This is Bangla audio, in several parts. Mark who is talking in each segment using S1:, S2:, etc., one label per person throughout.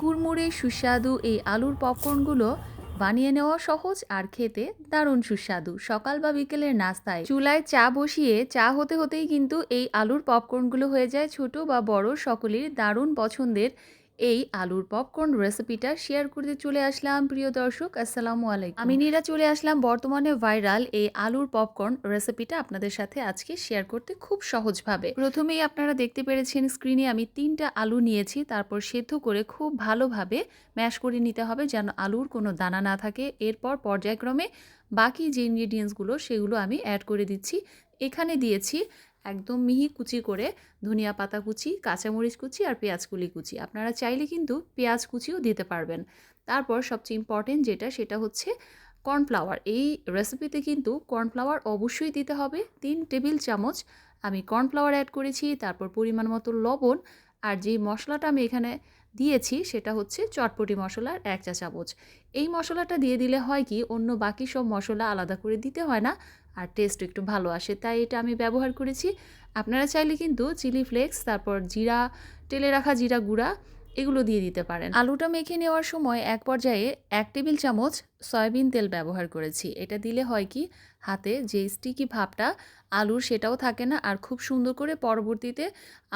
S1: কুড়মুড়ে সুস্বাদু এই আলুর পপকর্নগুলো বানিয়ে নেওয়া সহজ আর খেতে দারুণ সুস্বাদু। সকাল বা বিকেলের নাস্তায় চুলায় চা বসিয়ে চা হতে হতেই কিন্তু এই আলুর পপকর্নগুলো হয়ে যায় ছোট বা বড়, সকলের দারুণ পছন্দের এই আলুর পপকর্ন রেসিপিটা শেয়ার করতে চলে আসলাম, প্রিয় দর্শক, আসসালামু আলাইকুম। আমি নীরা চলে আসলাম, বর্তমানে ভাইরাল এই আলুর পপকর্ন রেসিপিটা আপনাদের সাথে আজকে শেয়ার করতে খুব সহজভাবে। প্রথমেই আপনারা দেখতে পেরেছেন স্ক্রিনে আমি তিনটা আলু নিয়েছি, তারপর সেদ্ধ করে খুব ভালোভাবে ম্যাশ করে নিতে হবে যেন আলুর কোনো দানা না থাকে। এরপর পর্যায়ক্রমে বাকি যে ইনগ্রিডিয়েন্টসগুলো সেগুলো আমি অ্যাড করে দিচ্ছি। এখানে দিয়েছি একদম মিহি কুচি করে ধনিয়া পাতা কুচি, কাঁচামরিচ কুচি আর পেঁয়াজ কুলি কুচি। আপনারা চাইলে কিন্তু পেঁয়াজ কুচিও দিতে পারবেন। তারপর সবচেয়ে ইম্পর্টেন্ট যেটা, সেটা হচ্ছে কর্নফ্লাওয়ার এই রেসিপিতে কিন্তু কর্নফ্লাওয়ার অবশ্যই দিতে হবে। তিন টেবিল চামচ আমি কর্নফ্লাওয়ার অ্যাড করেছি, তারপর পরিমাণ মতো লবণ আর যেই মশলাটা আমি এখানে দিয়েছি, সেটা হচ্ছে চটপটি মশলার এক চা চামচ এই মশলাটা দিয়ে দিলে হয় কি, অন্য বাকি সব মশলা আলাদা করে দিতে হয় না। আর টেস্ট একটু ভালো আসে, তাই এটা আমি ব্যবহার করেছি। আপনারা চাইলে কিন্তু চিলি ফ্লেক্স তারপর জিরা, তেলে রাখা জিরা গুঁড়া এগুলো দিয়ে দিতে পারেন। আলুটা মেখে নেওয়ার সময় এক পর্যায়ে এক টেবিল চামচ সয়াবিন তেল ব্যবহার করেছি। এটা দিলে হয় কি, হাতে যে স্টিকি ভাবটা আলুর সেটাও থাকে না আর খুব সুন্দর করে পরবর্তীতে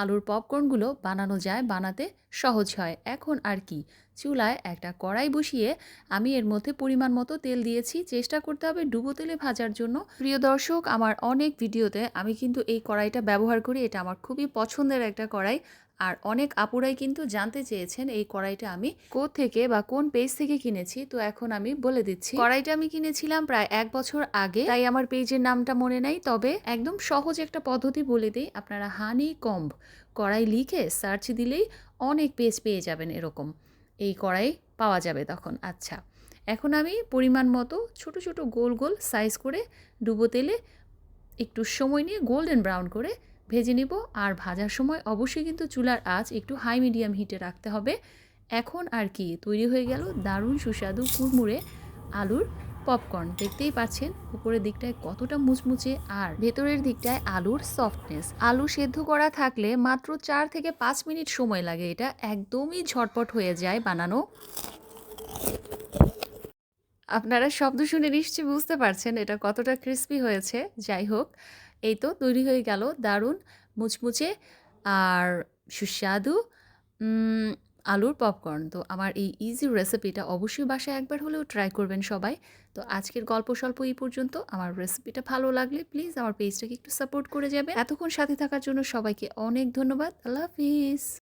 S1: আলুর পপকর্নগুলো বানানো যায়, বানাতে সহজ হয়। এখন আর কি, চুলায় একটা কড়াই বসিয়ে আমি এর মধ্যে পরিমাণ মতো তেল দিয়েছি। চেষ্টা করতে হবে ডুবো তেলে ভাজার জন্য। প্রিয় দর্শক, আমার অনেক ভিডিওতে আমি কিন্তু এই কড়াইটা ব্যবহার করি। এটা আমার খুবই পছন্দের একটা কড়াই। আর অনেক আপুরাই কিন্তু জানতে চেয়েছেন এই কড়াইটা আমি থেকে বা কোন পেজ থেকে কিনেছি, তো এখন আমি বলে দিচ্ছি। কড়াইটা আমি কিনেছিলাম প্রায় এক বছর আগে, তাই আমার পেজের নামটা মনে নাই, তবে একদম সহজ একটা পদ্ধতি বলে দিই, আপনারা হানি কম্ব কড়াই লিখে সার্চ দিলেই অনেক পেজ পেয়ে যাবেন এরকম। এই কড়াই পাওয়া যাবে তখন আচ্ছা। এখন আমি পরিমাণ মতো ছোট ছোট গোল গোল সাইজ করে ডুবো তেলে একটু সময় নিয়ে গোল্ডেন ব্রাউন করে ভেজে নেব আর ভাজার সময় অবশ্যই কিন্তু চুলার আঁচ একটু হাই মিডিয়াম হিটে রাখতে হবে। এখন আর কি, তৈরি হয়ে গেল দারুণ সুস্বাদু কুড়মুড়ে আলুর পপকর্ন দেখতেই পাচ্ছেন উপরের দিকটায় কতটা মুচমুচে আর ভেতরের দিকটায় আলুর সফটনেস আলু সেদ্ধ করা থাকলে মাত্র চার থেকে পাঁচ মিনিট সময় লাগে, এটা একদমই ঝটপট হয়ে যায় বানানো। আপনারা শব্দ শুনে নিশ্চয়ই বুঝতে পারছেন এটা কতটা ক্রিস্পি হয়েছে। যাই হোক, এই তো তৈরি হয়ে গেল দারুণ মুচমুচে আর সুস্বাদু আলুর পপকর্ন তো আমার এই ইজি রেসিপিটা অবশ্যই বাসায় একবার হলেও ট্রাই করবেন সবাই। তো আজকের গল্প স্বল্প এই পর্যন্ত। আমার রেসিপিটা ভালো লাগলে প্লিজ আমার পেজটাকে একটু সাপোর্ট করে যাবে এতক্ষণ সাথে থাকার জন্য সবাইকে অনেক ধন্যবাদ। আল্লাহ হাফিজ।